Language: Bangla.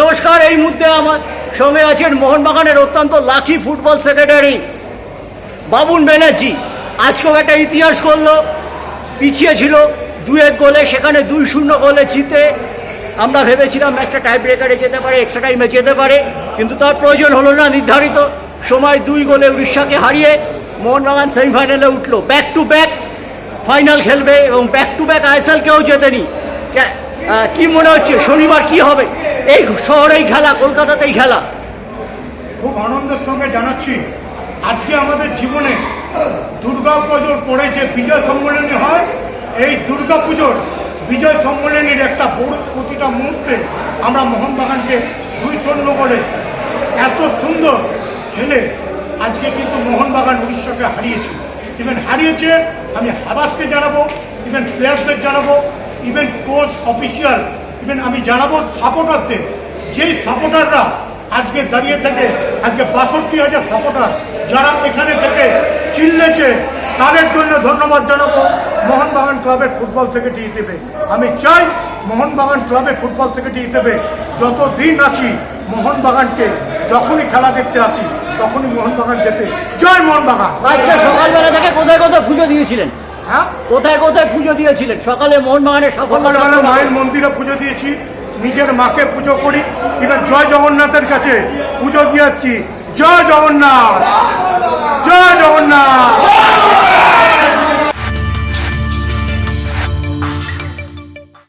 নমস্কার, এই মুহূর্তে আমার সঙ্গে আছেন মোহনবাগানের অত্যন্ত লাকি ফুটবল সেক্রেটারি বাবুন ব্যানার্জি। আজকেও একটা ইতিহাস করল পিছিয়ে ছিল দু এক গোলে, সেখানে দুই শূন্য গোলে জিতে। আমরা ভেবেছিলাম ম্যাচটা টাই ব্রেকারে যেতে পারে এক্সট্রা টাইমে যেতে পারে, কিন্তু তার প্রয়োজন হলো না, নির্ধারিত সময় দুই গোলে উড়িষ্যাকে হারিয়ে মোহনবাগান সেমিফাইনালে উঠল। ব্যাক টু ব্যাক ফাইনাল খেলবে এবং ব্যাক টু ব্যাক আইএসএল কেউ জেতেনি। কি মনে হচ্ছে? শনিবার কি হবে? এই শহরেই খেলা, কলকাতাতেই খেলা। খুব আনন্দের সঙ্গে জানাচ্ছি, আজকে আমাদের জীবনে দুর্গা পুজোর পরে যে বিজয় সম্মেলনী হয়, এই দুর্গা পুজোর বিজয় সম্মেলনীর একটা বড় প্রতিটা মুহূর্তে আমরা মোহনবাগানকে দুই শূন্য করে এত সুন্দর খেলে আজকে কিন্তু মোহনবাগান উড়িষ্যাকে হারিয়েছে। ইভেন হারিয়েছে, আমি হাবাসকে জানাব ইভেন প্লেয়ারদের জানাব ইভেন কোচ অফিসিয়াল ইভেন আমি জানাব সাপোর্টারদের যেই সাপোর্টাররা আজকে দাঁড়িয়ে থেকে, আজকে বাষট্টি হাজার সাপোর্টার যারা এখানে থেকে চিল্লেছে, তাদের জন্য ধন্যবাদ জানাব মোহনবাগান ক্লাবের ফুটবল সেক্রেটারি হিসেবে আমি চাই মোহনবাগান ক্লাবের ফুটবল সেক্রেটারি হিসেবে যত দিন আছি মোহনবাগানকে, যখনই খেলা দেখতে আসি, তখনই মোহনবাগান যেতে। জয় মোহনবাগান। আজকে সকালবেলা থেকে কোথায় কোথায় পুজো দিয়েছিলেন? হ্যাঁ? কোথায় কোথায় পুজো দিয়েছিলেন? সকালে মোহনবাগানের সকালবেলা মায়ের মন্দিরে পুজো দিয়েছি নিজের মাকে পুজো করি। এবার জয় জগন্নাথের কাছে পুজো দিয়ে আসছি। জয় জগন্নাথ! জয় জগন্নাথ!